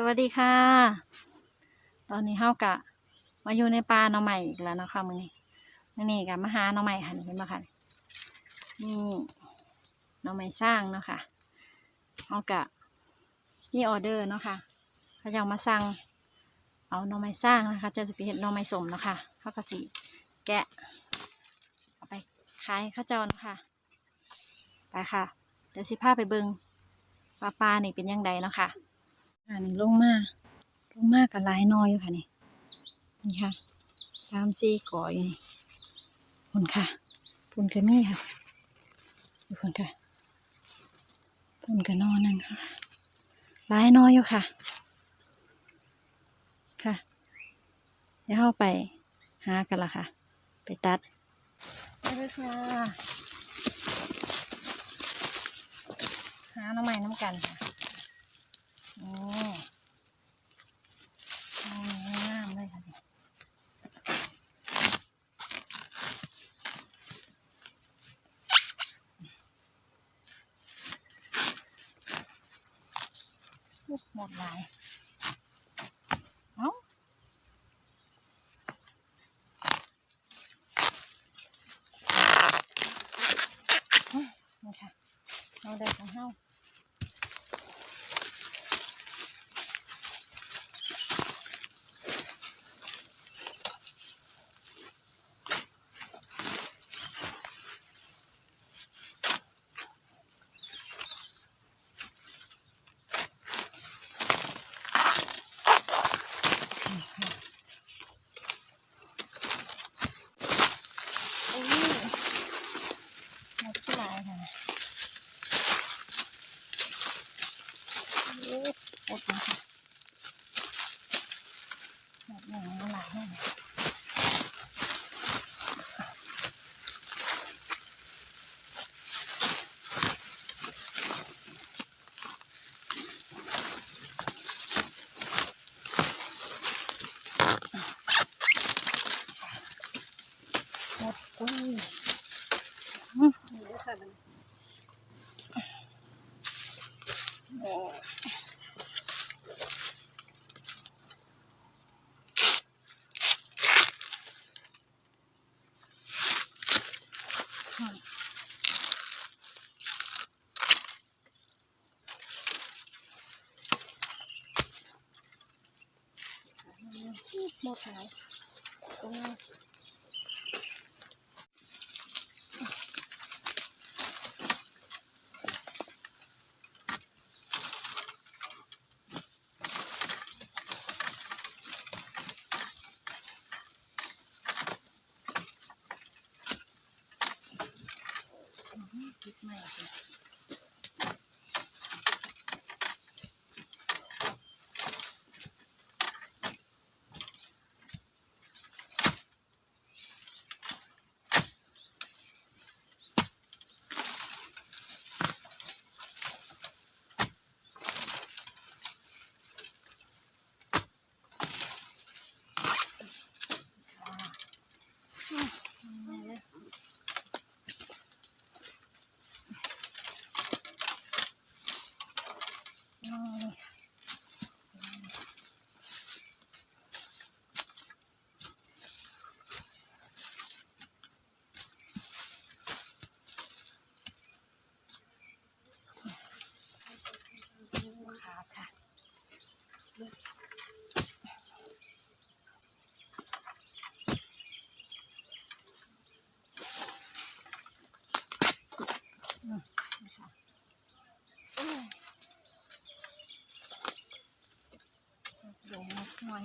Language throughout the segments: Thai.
สวัสดีค่ะ ตอนนี้เฮากะ มาอยู่ในป่าหน่อใหม่อีกแล้วนะคะมือนี้มือนี้กะมาหาหน่อใหม่ค่ะนี่เห็นบ่คะนี่หน่อใหม่สร้างเนาะค่ะเฮากะมีออเดอร์เนาะค่ะเขาจะเอามาสั่งเอาหน่อไม้สร้างนะคะจะจะไปเห็ดหน่อไม้สมเนาะค่ะเขาก็สิแกะเอาไปขายข้าเจ้าเนาะค่ะไปค่ะเดี๋ยวสิพาไปเบิงปลาปลานี่เป็นยังไงเนาะค่ะ อ่านี่ลงมาลงมากกับลายน้อยอยู่ค่ะนี่นี่ค่ะสามสี่ก่ออยู่นี่พุ่นค่ะพุ่นกระมี่ค่ะดูพุ่นค่ะพุ่นกระนอนนั่นค่ะลายน้อยอยู่ค่ะ ค่ะเดี๋ยวเข้าไปหากันละค่ะ ไปตัดไปเลยค่ะหาหน้ำใหม่น้ำกันค่ะ นี่นี่งามเลยค่ะนี่ อุ๊ยหลายเอาอืมนี่ค่ะเอาเด็กของเฮา โอ้ยหมดที่หลายค่ะ โอ้โหมดหมดอย่างนี้หลายให้หมดอุ้ยอืมนี่ด้วยค่ะมันโอ้อืม หมดหลายตรงนี้ คิดใหม่สิอืมเอาเลย อืมขาค่ะอืมนะคะอืม สับลงนิดหน่อย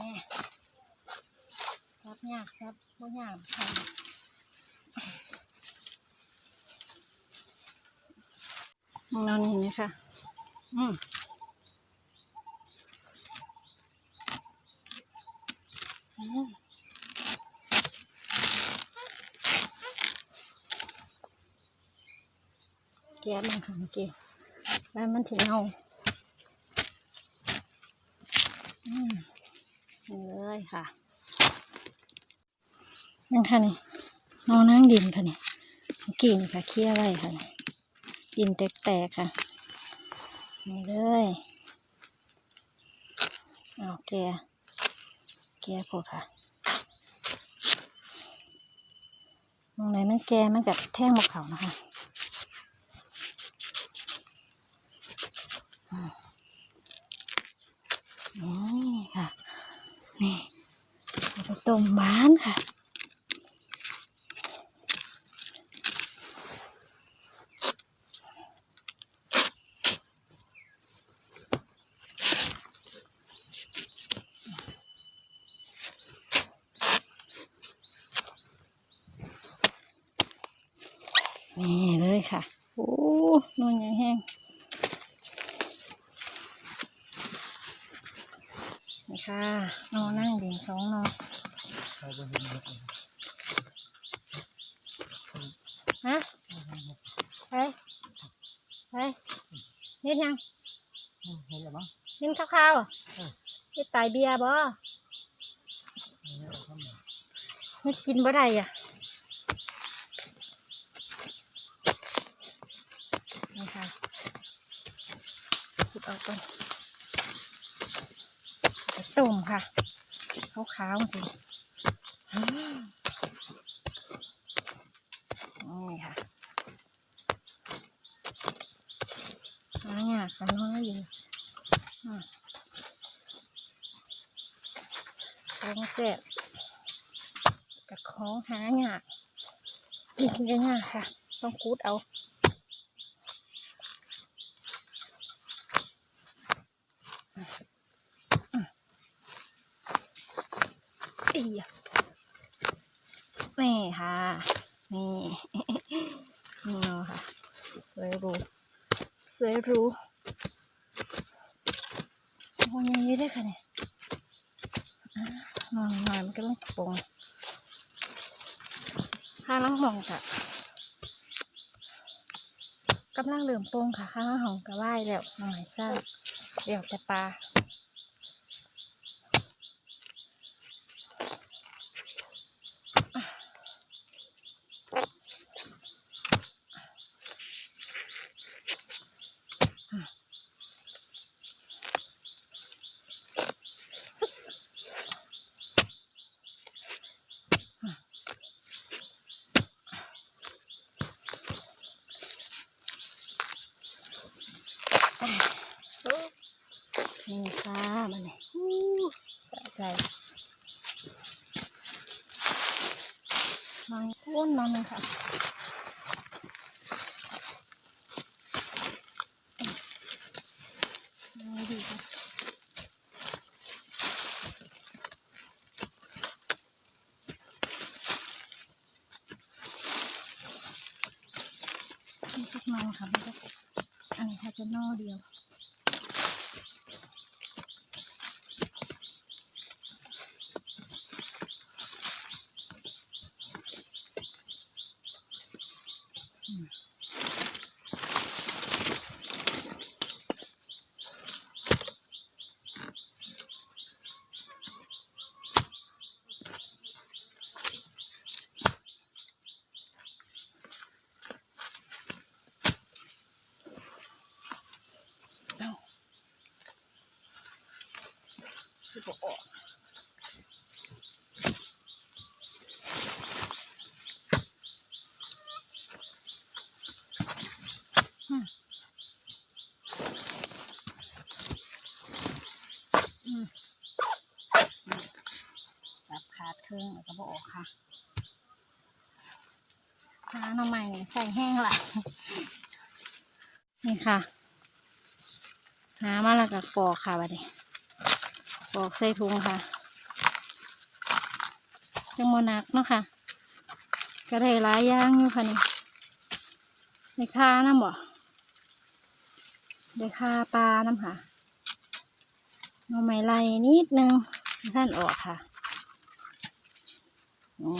นี่ซับยากซับบ่ยากทำของเรานี่นะคะ อืมอืม แก้มันค่ะเมื่อกี้แม่มันถึงเอาอืมนี่เลยค่ะนั่นค่ะนี่เอานั่งดินค่ะนี่เกี้นี่ค่ะเคี่ยวไว้ค่ะนี่ดินแตกๆค่ะ นี่เลยเอาแกแกพดค่ะตรงไหนมันแกมันกับแท่งหมกเขานะคะอืมนี่ค่ะ นี่เอาไป ต้มหวานค่ะ นี่เลยค่ะ โอ้นอนยังแห้งนี่ค่ะนอนนั่งดิ่งสองนอน เขาบ่เห็นหมดเลย ฮะไปไป เฮ็ดยังอืมเห็นแล้วมั้งเห็นข้าวๆอะเออเฮ็ดตายเบียร์บ่เห็นแล้วครับเนี่ยเฮ็ดกินบ่ได้อะนี่ค่ะขุดออกก่อนไปต้มค่ะขาวๆสิอืมนี่ค่ะหายากกันน้อยอยู่อืม ของแซ่บกับของหายากกินกันยากค่ะ ต้องคูดเอาอียนี่ค่ะ นี่นี่เนาะค่ะ สวยรู้สวยรู้โอ้ยยังยืดได้ค่ะเนี่ย นอนหน่อยมันก็ต้องปรุงข้างล่างห้องค่ะกำลังเริ่มปรุงค่ะข้างล่างห้องก็ไหว้แล้วหน่อยสร้างเดี๋ยวแต่ปลา นี่ค่ะมันนี่อู้สะใจ มันอ้นมันเลยค่ะนี่ดีค่ะนี่สักนอค่ะไม่ได้อันนี้ค่ะจะนอเดียว เอาคือบอกออกอืมอืมสับขาดเครื่องแล้วก็บอกออกค่ะ หาหน่อไม้นี่ใส่แห้งละนี่ค่ะ หามาแล้วก็ปอกค่ะบัดนี้ปอกใส่ถุงค่ะ จังโมนักเนาะค่ะ ก็ได้หลายอย่างอยู่ค่ะนี่ได้ค่าน้ำบ่ได้ค่าปลาน้ำค่ะเอาไม้ไล่นิดนึงท่านออกค่ะนี่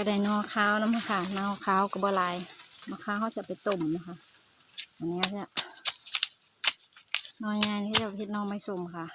ก็ได้นอข้าวน้ำค่ะนอข้าวกระบหลายมะข้าวเขาจะไปต้มนะคะอันนี้ก็จะนอยายนี่จะเพ็ดนอไม่สุ่มค่ะ